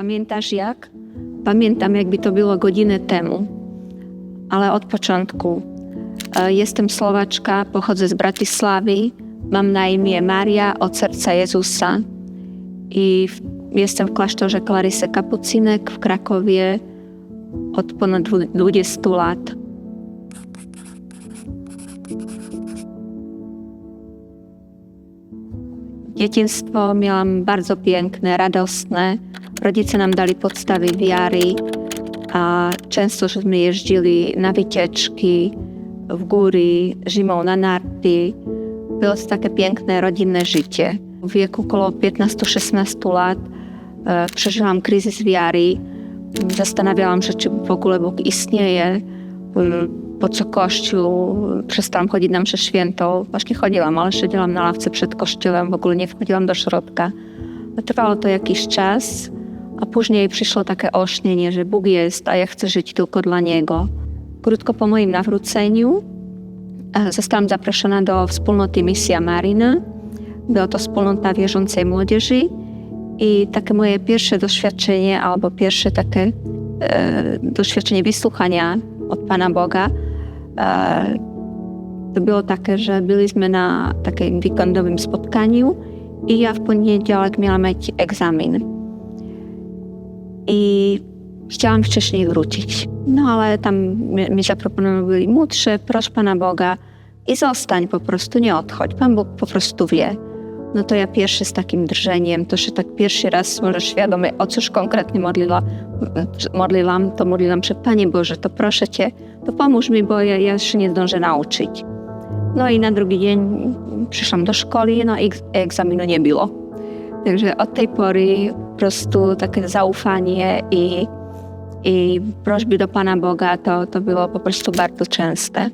Pamiętasz jak? Pamiętam, jakby to było godzinę temu, ale od początku. E, Jestem Slowaczka, pochodzę z Bratysławy, mam na imię Maria od serca Jezusa i jestem w klasztorze Klarisy Kapucinek w Krakowie od ponad dwu- 20 lat. Dzieciństwo miałam bardzo piękne, radosne. Rodzice nam dali podstawy wiary, a często żeśmy jeździli na wycieczki w góry, zimą na narty. Było to takie piękne, rodzinne życie. W wieku około 15-16 lat e, przeżyłam kryzys wiary. Zastanawiałam się, czy w ogóle Bóg istnieje, m, po co Kościół. Przestałam chodzić na mszę świętą. Właśnie chodziłam, ale siedziałam na ławce przed kościołem, w ogóle nie wchodziłam do środka. Trwało to jakiś czas, a później przyszło takie olśnienie, że Bóg jest, a ja chcę żyć tylko dla Niego. Krótko po moim nawróceniu e, zostałam zaproszona do wspólnoty Misja Marina. Była to wspólnota wierzącej młodzieży i takie moje pierwsze doświadczenie, albo pierwsze takie e, doświadczenie wysłuchania od Pana Boga, e, to było takie, że byliśmy na takim weekendowym spotkaniu i ja w poniedziałek miałam mieć egzamin. I chciałam wcześniej wrócić. No ale tam mi, mi zaproponowali młodsze, proszę Pana Boga i zostań po prostu, nie odchodź. Pan Bóg po prostu wie. No to ja pierwszy z takim drżeniem, to się tak pierwszy raz może świadomie, o cóż konkretnie modliła, modliłam, to modliłam się, Panie Boże, to proszę Cię, to pomóż mi, bo ja, ja się nie zdążę nauczyć. No i na drugi dzień przyszłam do szkoły, no i egz- egzaminu nie było. Także od tej pory po prostu takie zaufanie i, i prośby do Pana Boga to, to było po prostu bardzo częste.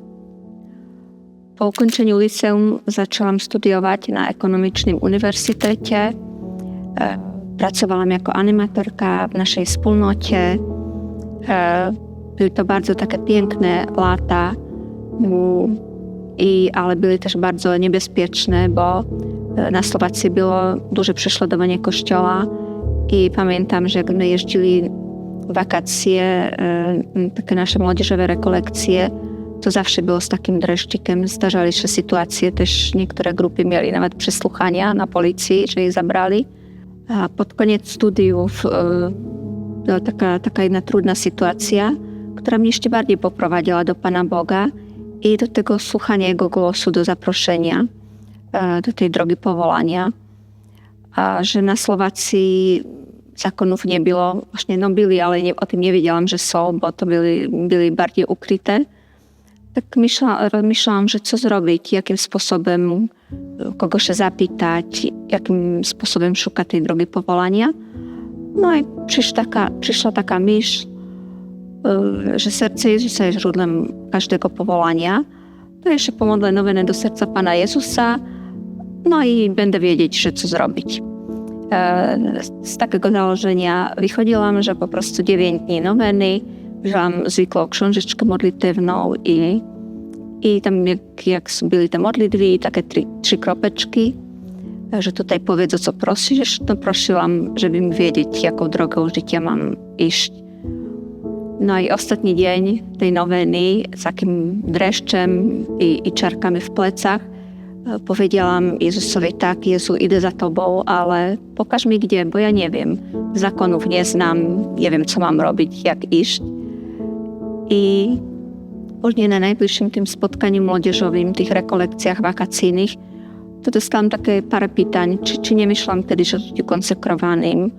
Po ukończeniu liceum zaczęłam studiować na ekonomicznym uniwersytecie. E, Pracowałam jako animatorka w naszej wspólnocie. E, Były to bardzo takie piękne lata, mm, i, ale były też bardzo niebezpieczne, bo na Słowacji było duże prześladowanie kościoła i pamiętam, że jak my jeździli wakacje, e, takie nasze młodzieżowe rekolekcje, to zawsze było z takim dreszczykiem. Zdarzali się sytuacje, też niektóre grupy mieli nawet przesłuchania na policji, że ich zabrali. A pod koniec studiów e, była taka, taka jedna trudna sytuacja, która mnie jeszcze bardziej poprowadziła do Pana Boga i do tego słuchania Jego głosu, do zaproszenia do tej drogi powołania. A że na Słowacji zakonów nie było, właśnie no byli, ale nie, o nie wiedziałam, że są, bo to byli, byli bardziej ukryte. Tak myśla, myślałam, że co zrobić, jakim sposobem, kogo się zapytać, jakim sposobem szukać tej drogi powołania. No i przyszła taka, przyszła taka myśl, y, że serce Jezusa jest źródłem każdego powołania. To jeszcze pomodlę nowinę do serca Pana Jezusa, no i będę wiedzieć, że co zrobić. E, Z takiego założenia wychodziłam, że po prostu 9 dni noweny, wzięłam zwykłą książeczkę modlitewną i, i tam jak, jak były te modlitwy, takie trzy, trzy kropeczki, że tutaj powiedz o co prosisz, to prosiłam, żeby mi wiedzieć, jaką drogą życia mam iść. No i ostatni dzień tej noweny z takim dreszczem i, i czarkami w plecach powiedziałam Jezusowi tak, Jezu, idę za Tobą, ale pokaż mi gdzie, bo ja nie wiem. Zakonów nie znam, nie wiem co mam robić, jak iść. I później na najbliższym tym spotkaniu młodzieżowym, tych rekolekcjach wakacyjnych, to dostałam takie parę pytań, czy, czy nie myślałam kiedyś o życiu konsekrowanym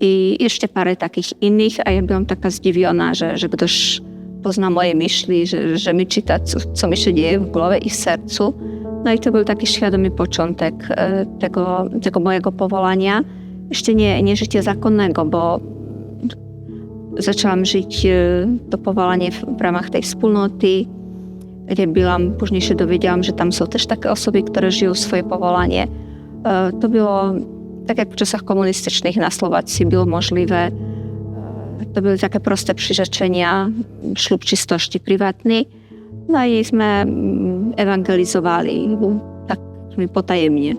i jeszcze parę takich innych, a ja byłam taka zdziwiona, że, że ktoś pozna moje myśli, że, że mi czyta, co, co mi się dzieje w głowie i w sercu. No i to był taki świadomy początek e, tego, tego mojego powołania. Jeszcze nie, nie życie zakonnego, bo zaczęłam żyć e, to powołanie w, w ramach tej wspólnoty, byłam. Później się dowiedziałam, że tam są też takie osoby, które żyją swoje powołanie. E, To było tak jak w czasach komunistycznych na Słowacji było możliwe. To były takie proste przyrzeczenia, ślub czystości prywatnej. No iśmy mm, ewangelizowali tak potajemnie.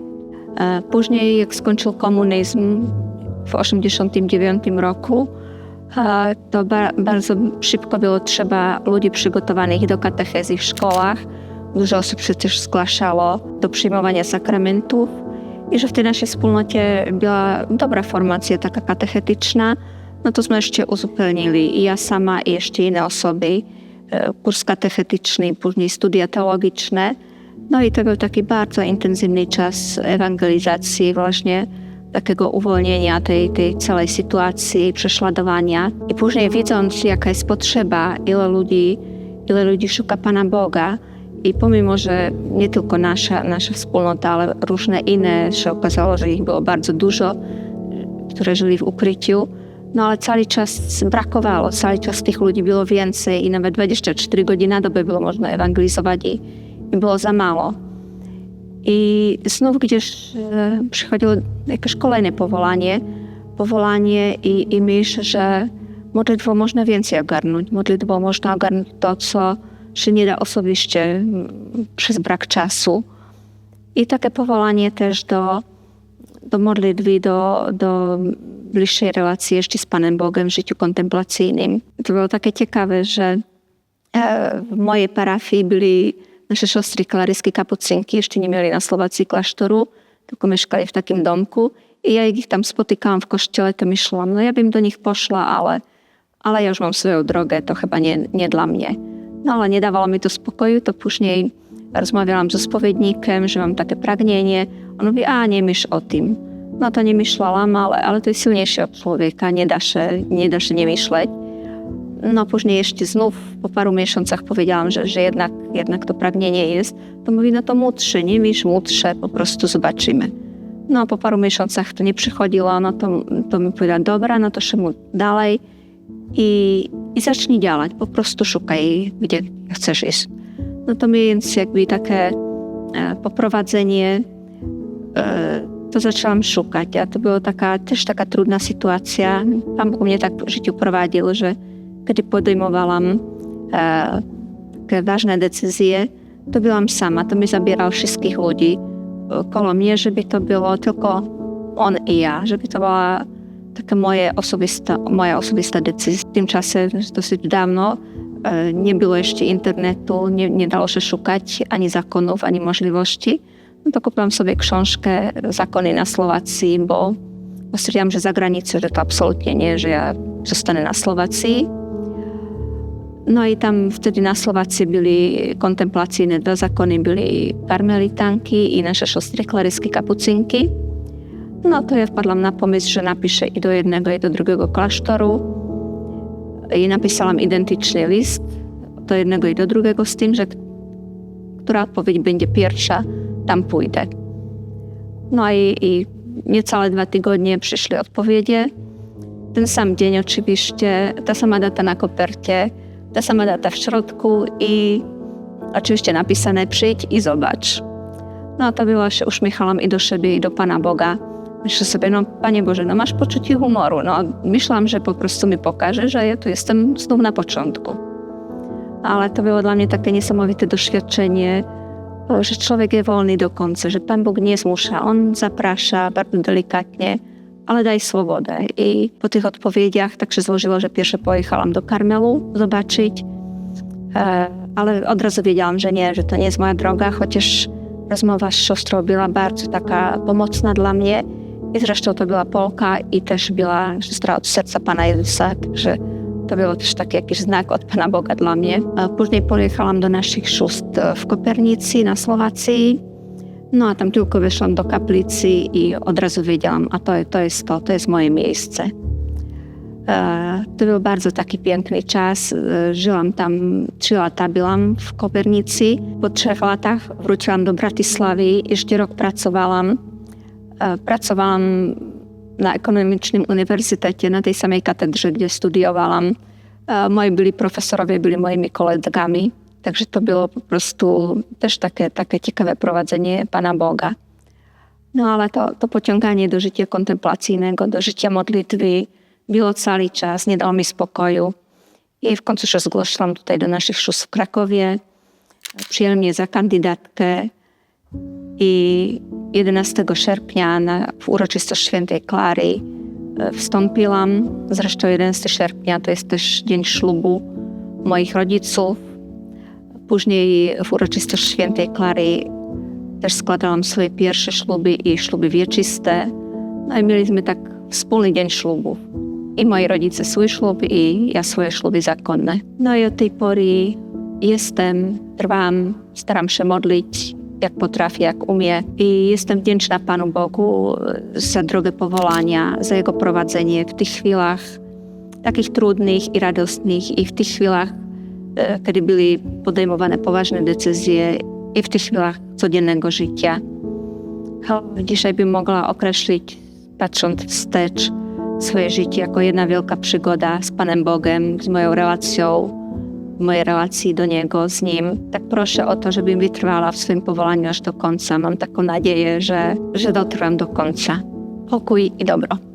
E, Później, jak skończył komunizm, w 89 roku, e, to ba- bardzo szybko było trzeba ludzi przygotowanych do katechezy w szkołach. Dużo osób przecież zgłaszało do przyjmowania sakramentów i że w tej naszej wspólnocie była dobra formacja taka katechetyczna, no to sme uzupełnili i ja sama i jeszcze inne osoby, kurs katechetyczny, później studia teologiczne. No i to był taki bardzo intensywny czas ewangelizacji, właśnie takiego uwolnienia tej, tej całej sytuacji, prześladowania. I później widząc, jaka jest potrzeba, ile ludzi, ile ludzi szuka Pana Boga, i pomimo, że nie tylko nasza, nasza wspólnota, ale różne inne, się okazało, że ich było bardzo dużo, które żyli w ukryciu, no ale cały czas brakowało, cały czas tych ludzi było więcej i nawet 24 godziny na dobę było można ewangelizować i, i było za mało. I znów gdzieś e, przychodziło jakieś kolejne powołanie, powołanie i, i myśl, że modlitwą można więcej ogarnąć. Modlitwą można ogarnąć to, co się nie da osobiście przez brak czasu. I takie powołanie też do, do modlitwy, do, do bližšej relácii ešte s Panem Bogiem v žiťu kontemplacyjným. To bolo také ciekawe, že eh, v mojej parafii byli naše šostry klarisky kapucinky, ešte nemieli na Slovácii kláštoru, tako meškali v takým domku. I ja ich tam spotykám v koštele, to myšľam, no ja bym do nich pošla, ale, ale ja už mám svoju drogę, to chyba nie, nie dla mnie. No ale nedávala mi to spokoju, to później rozmawiałam ze spowiednikiem, že mám také pragnienie. On mówi, a nie o tym. No to nie myślałam, ale, ale to jest silniejsze od się nie, da się nie myśleć. No później jeszcze znów po paru miesiącach powiedziałam, że, że jednak, jednak to pragnienie jest. To mówi, no to młodszy, nie myśl młodsze, po prostu zobaczymy. No po paru miesiącach to nie przychodziło, no to, to mi powiedziała, dobra, no to szybko dalej i, i zacznij działać, po prostu szukaj, gdzie chcesz iść. No to więc jakby takie e, poprowadzenie, e, to začala šukať a to bola taká, tiež taká trudná situácia. Pán Boh mne tak v žitiu provádil, že kedy podejmovala e, také vážne decizie, to byla sama, to mi zabieral všetkých ľudí kolo mne, že by to bolo tylko on i ja, že by to bola taká moje osobista, moja osobistá decizia. V tým čase, dosť dávno, e, nebylo ešte internetu, ne, nedalo sa šukať ani zákonov, ani možností. No to kupiłam sobie książkę Zakony na Słowacji, bo stwierdziłam, że za granicą, że to absolutnie nie, że ja zostanę na Słowacji. No i tam wtedy na Słowacji byli kontemplacyjne dwa zakony, byli karmelitanki i nasze siostry klaryskie kapucynki. No to ja wpadłam na pomysł, że napiszę i do jednego, i do drugiego klasztoru. I napisałam identyczny list do jednego i do drugiego z tym, że która odpowiedź będzie pierwsza, tam pójdę. No i, i niecałe dwa tygodnie przyszły odpowiedzi. Ten sam dzień oczywiście, ta sama data na kopercie, ta sama data w środku i oczywiście napisane przyjdź i zobacz. No to było, się uśmiechałam i do siebie, i do Pana Boga. Myślę sobie, no Panie Boże, no masz poczucie humoru. No myślałam, że po prostu mi pokaże, że ja tu jestem znów na początku. Ale to było dla mnie takie niesamowite doświadczenie, że człowiek jest wolny do końca, że Pan Bóg nie zmusza, On zaprasza bardzo delikatnie, ale daj swobodę. I po tych odpowiedziach tak się złożyło, że pierwsze pojechałam do Karmelu zobaczyć, e, ale od razu wiedziałam, że nie, że to nie jest moja droga, chociaż rozmowa z siostrą była bardzo taka pomocna dla mnie. I zresztą to była Polka i też była siostra od serca Pana Jezusa, także to było też taki jakiś znak od Pana Boga dla. A później pojechałam do naszych sióstr w Kopernicy na Słowacji. No a tam tylko wyszłam do kaplicy i od razu wiedziałam, a to, to jest to, to jest moje miejsce. E, to był bardzo taki piękny. E, żyłam tam, trzy lata byłam w Kopernicy. Po trzech latach wróciłam do Bratysławy. Jeszcze rok pracowałam. E, pracowałam na ekonomicznym uniwersytecie, na tej samej katedrze, gdzie studiowałam. Moi byli profesorowie, byli moimi kolegami. Także to było po prostu też takie, takie ciekawe prowadzenie Pana Boga. No ale to, to pociąganie do życia kontemplacyjnego, do życia modlitwy było cały czas, nie dało mi spokoju. I w końcu się zgłosiłam tutaj do naszych sióstr w Krakowie. Przyjęli mnie za kandydatkę i 11 sierpnia na, w uroczystość świętej Klary e, wstąpiłam. Zresztą 11 sierpnia to jest też dzień ślubu moich rodziców. Później w uroczystość świętej Klary też składałam swoje pierwsze śluby i śluby wieczyste. No i mieliśmy tak wspólny dzień ślubów. I moi rodzice swój ślub i ja swoje śluby zakonne. No i od tej pory jestem, trwam, staram się modlić jak potrafię, jak umiem. I jestem wdzięczna Panu Bogu za drogę powołania, za Jego prowadzenie w tych chwilach takich trudnych i radosnych i w tych chwilach, e, kiedy były podejmowane poważne decyzje i w tych chwilach codziennego życia. Dzisiaj bym mogła określić, patrząc wstecz, swoje życie jako jedna wielka przygoda z Panem Bogiem, z moją relacją, mojej relácii do niego s ním, tak proszę o to, żebym wytrwała w swoim svojom aż do końca. Mam taką nadzieję, że že dotrvám do końca. Pokój i dobro.